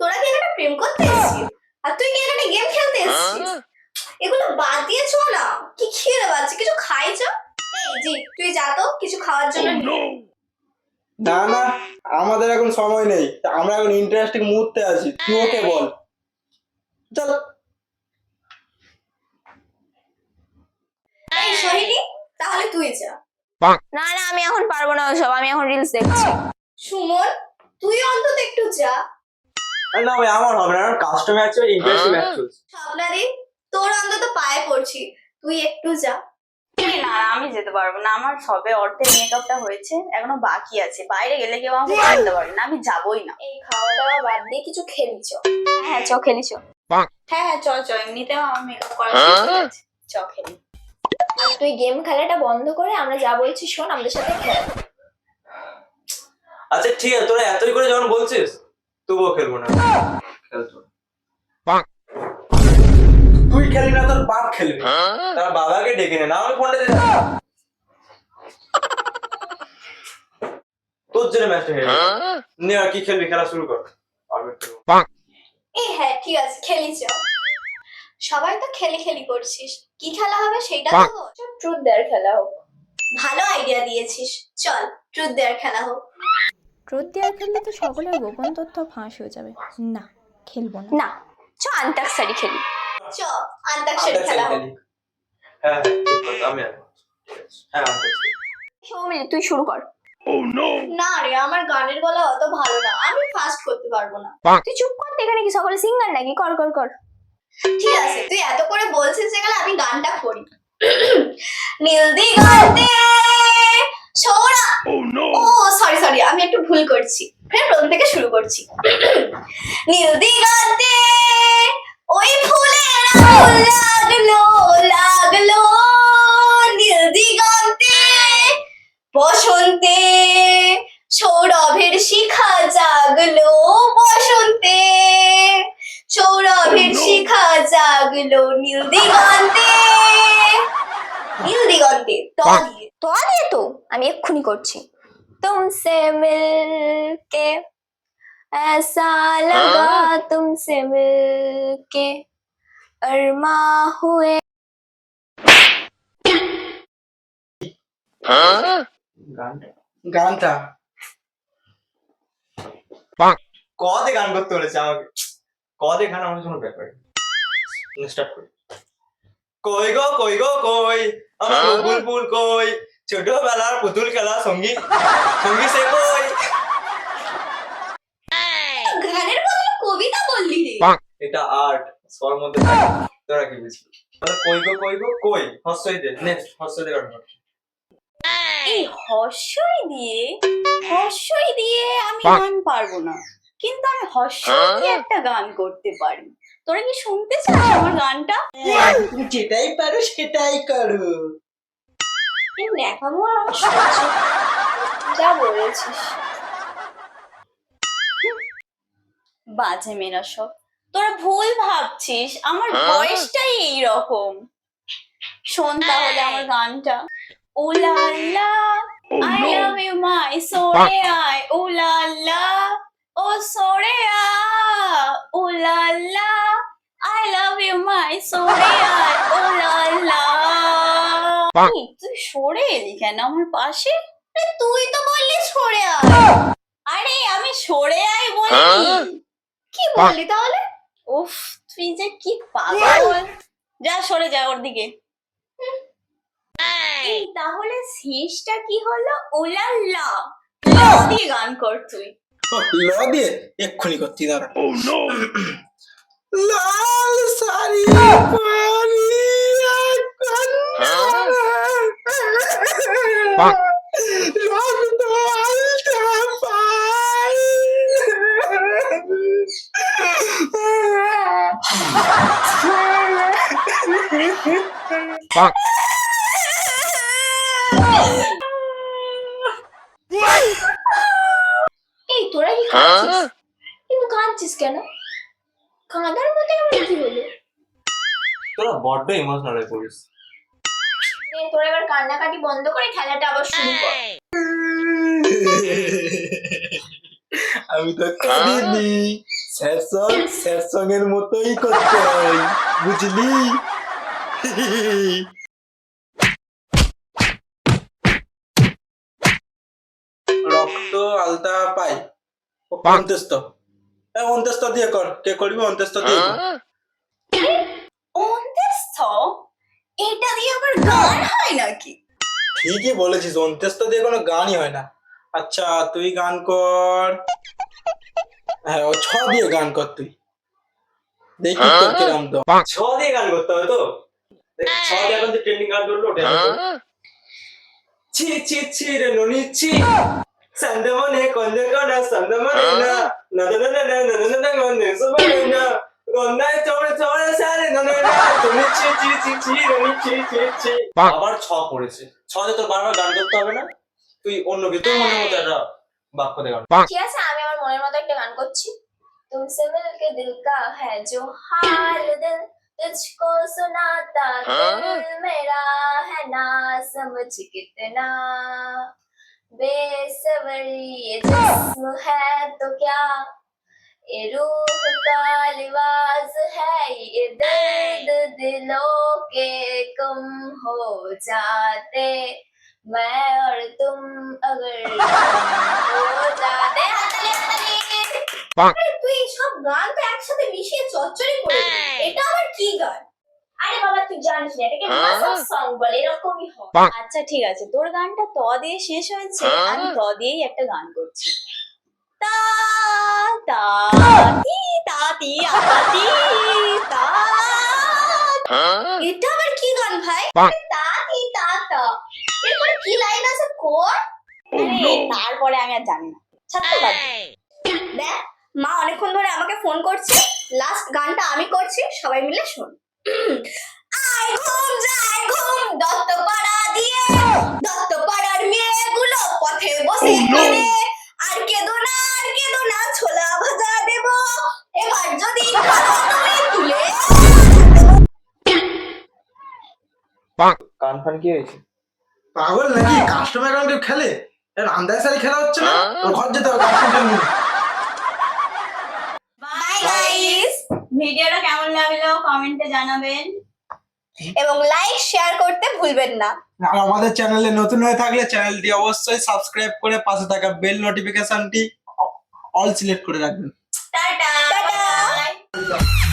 তোরা কি এখানে প্রেম করতে এসেছিস? আর তুই কি এখানে গেম খেলতে এসেছিস? এগুলো বাদ দিয়ে চ না? কি খিদে পাচ্ছে কিছু খাই চ জি তুই যা তো কিছু খাওয়ার জন্য না না আমাদের এখন সময় নেই। আমরা এখন ইন্টারেস্টিং মুহূর্তে আছি। তুই ওকে বল। চল। এই সোহিনী তাহলে তুই যা। না না আমি এখন পারব না ওসব। আমি এখন রিলস দেখছি। সুমন তুই অন্তত একটু যা। না ভাই আমার হবে না কাস্টম ম্যাচ ইন্টারেস্টিং ম্যাচ চলছে স্বপ্নাদি তোর অন্তত পায়ে পড়ছি। তুই একটু যা। না না আমি যেতে পারব না আমার সবে অর্ধেক মেকআপটা হয়েছে এখনও বাকি আছে। বাইরে গেলে কেউ আমাকে জানতে পারবে না আমি যাবোই না। এই খাওয়া দাওয়া বাদ দিয়ে কিছু খেলি চ হ্যাঁ চ খেলিস হ্যাঁ হ্যাঁ চ চ এমনিতেও আমার মেকআপ করা শেষ চ খেলি আর তুই গেম খেলাটা বন্ধ করে আমরা যা বলছি শোন আমাদের সাথে খেল। আচ্ছা ঠিক আছে তোরা এতই করে যখন বলছিস তবুও খেলব না। খেলতো তুই খেলবি না তোর বাপ খেলবি তার বাবাকে ডেকে নে না আমি ফোনটা দে। তোর জন্য ম্যাচটা হেরে গেছে। নে আর কি খেলবি খেলা শুরু কর। আমি। এই হ্যাঁ ঠিক আছে খেলি চ সবাই তো খেলি খেলি করছিস। কি খেলা হবে সেটা তো ট্রুথ দেয়ার খেলা হোক। ভালো আইডিয়া দিয়েছিস। চল ট্রুথ দেয়ার খেলা হোক। দেওয়ার খেললে তো সকলের গোপন তথ্য ফাঁস হয়ে যাবে। না খেলব না। না চ আন্তাক্ষরি খেলি। চ আন্তাক্ষরী খেলা। হ্যাঁ আমি হ্যাঁ সৌমিলি তুই শুরু কর। না রে আমার গানের গলা অত ভালো না। আমি ফাস্ট করতে পারব না। তুই চুপ কর এখানে কি সকলে সিঙ্গার নাকি? কর কর কর। ঠিক আছে তুই এত করে বলছিস যেগুলো আমি গানটা করি। নীল দিগন্তে সৌরা ও সরি সরি আমি একটু ভুল করছি। ফের প্রথম থেকে শুরু করছি। নীল দিগন্তে ওই ফুলের আগুন লাগল লাগল। নীল দিগন্তে বসন্তে সৌরভের শিখা জাগলো বসন্তে সৌরভের শিখা জাগলো। নীল দিগন্তে নীল দিগন্তে ত দিয়ে তো দিয়ে তো আমি এক্ষুনি করছি তুমসে মিলকে ऐसा लगा तुमसे मिलके अरमा हुए গানটা গানটা কদে গান করতে বলেছে আমাকে কদে গান আমার কোনো ব্যাপার স্টার্ট করি কই গো কই গো কই আমার বকুল ফুল কই ছোটবেলার পুতুল খেলা সঙ্গী। সঙ্গী সে কই গানের বদলে কবিতা বললি রে। এটা আর্ট সবার মধ্যে তোরা কি তাহলে কই গো কই গো কই? হর্ষই দে নেক্সট দে গান এই দিয়ে হর্ষই দিয়ে আমি গান পারব না। কিন্তু আমি হর্ষই দিয়ে একটা গান করতে পারি। তোরা কি শুনতে চাস আমার গানটা? তুমি যেটাই পারো সেটাই করো। এই ন্যাকামো আর আমার সহ্য যা বলেছিস। বাজে মেয়েরা সব। তোরা ভুল ভাবছিস আমার বয়সটাই এইরকম। শোন তাহলে আমার গানটা। উলাল্লা আই লাভ ইউ মাই সোরে আই উলাল্লা ও সোরে আ। উলাল্লা আই লাভ ইউ মাই সোরে আই এই, তুই সরে এলি কেন আমার পাশে? তুই তো বললি সরে আয়। আরে আমি সরে আই বলিনি কি বললি তাহলে? উফ তুই যে কি পাগল। যা সরে যা ওর দিকে। তাহলে শেষটা কি হলো? ওলা ল। ল দিয়ে গান কর তুই। ল দিয়ে এক্ষুনি করতে দাঁড়া। লাল শাড়ি পরিয়া কন্যা রক্ত আলতা পাই এই তোরা কি কাঁদছিস? কিন্তু কাঁদছিস কেন? কাঁদার মধ্যে আমার কি হলো? তোরা বড্ড ইমোশনাল হয়ে পড়িস। তোরা এবার কান্নাকাটি বন্ধ করে খেলাটা আবার শুরু কর। আমি তো করিনি স্যার সং স্যার সং এর মতোই করতে হয়। বুঝলি? রক্ত আলতা পাই। দিয়ে কর। কে করবি? দিয়ে। কর। এটা দিয়ে আবার গান হয় নাকি? ঠিকই বলেছিস অন্ত্যেষ্ট দিয়ে কোনো গানই হয় না। আচ্ছা তুই গান কর। হ্যাঁ ও ছ দিয়ে গান কর তুই। দেখি তোর কিরম তো ছ দিয়ে গান করতে হবে তো? দেখ, ছ দিয়ে এখন যে ট্রেন্ডিং গান করলো ওটা আমি করবো। ছি ছি ছি রে ননি ছি সন্দমনে কন্দে কনা সন্দমনে না না না না না না না না না গন্নে সুবনে না গন্নায় চড়ে চড়ে সারে না না না তুমি ছি ছি ছি ছি ননি ছি ছি ছি আবার ছ পড়েছে ছ দিয়ে তোর বারবার গান করতে হবে না তুই অন্য কি তোর মনের মতো একটা বাক্য দে গান ঠিক আছে আমি আমার মনের মতো একটা গান করছি तुमसे मिलके दिल का है जो हाल दिल तुझको सुनाता हाँ? दिल मेरा है ना समझ कितना। बेसवर ये जिस्म है तो क्या? ये रूह का लिवाज है ये दर्द दिलों के कम हो जाते। मैं और तुम अगर हो जाते। हैं তুই সব গান তো একসাথে মিশিয়ে চচ্চড়ি করে এটা আবার কি গান? আরে বাবা তুই জানিস না এটাকে মাসাজ সং বলে এরকমই হয়। আচ্ছা ঠিক আছে। তোর গানটা ত দিয়ে শেষ হয়েছে আমি ত দিয়েই একটা গান করছি। তা তা তি তা তি তা এটা আবার কি গান ভাই? তা কি তা তা। এরপরে কি লাইন আছে? কর। তারপরে আমি আর জানি না। বাদ দেখ। মা অনেকক্ষণ ধরে আমাকে ফোন করছে। লাস্ট গানটা আমি করছি সবাই মিলে শোন। আয় ঘুম যায় ঘুম দত্ত পাড়া দিয়ে দত্ত পাড়ার মেয়েগুলো পথে বসে কাঁদে আর কেঁদো না আর কেঁদো না ছোলা ভাজা দেব। এবার যদি তুলে কান ফান কি হয়েছে? পাগল নাকি? কাস্টমার অ্যাকাউন্ট কেউ খেলে? রান্দায় সারি খেলা হচ্ছে না? ঘর যেতে হবে কাস্টমার ভিডিওটা কেমন লাগল? কমেন্টে জানাবেন। এবং লাইক শেয়ার করতে ভুলবেন না। আর আমাদের চ্যানেলে নতুন হয়ে থাকলে চ্যানেলটি অবশ্যই সাবস্ক্রাইব করে পাশে থাকা বেল নোটিফিকেশনটি অল সিলেক্ট করে রাখবেন। টাটা! টাটা!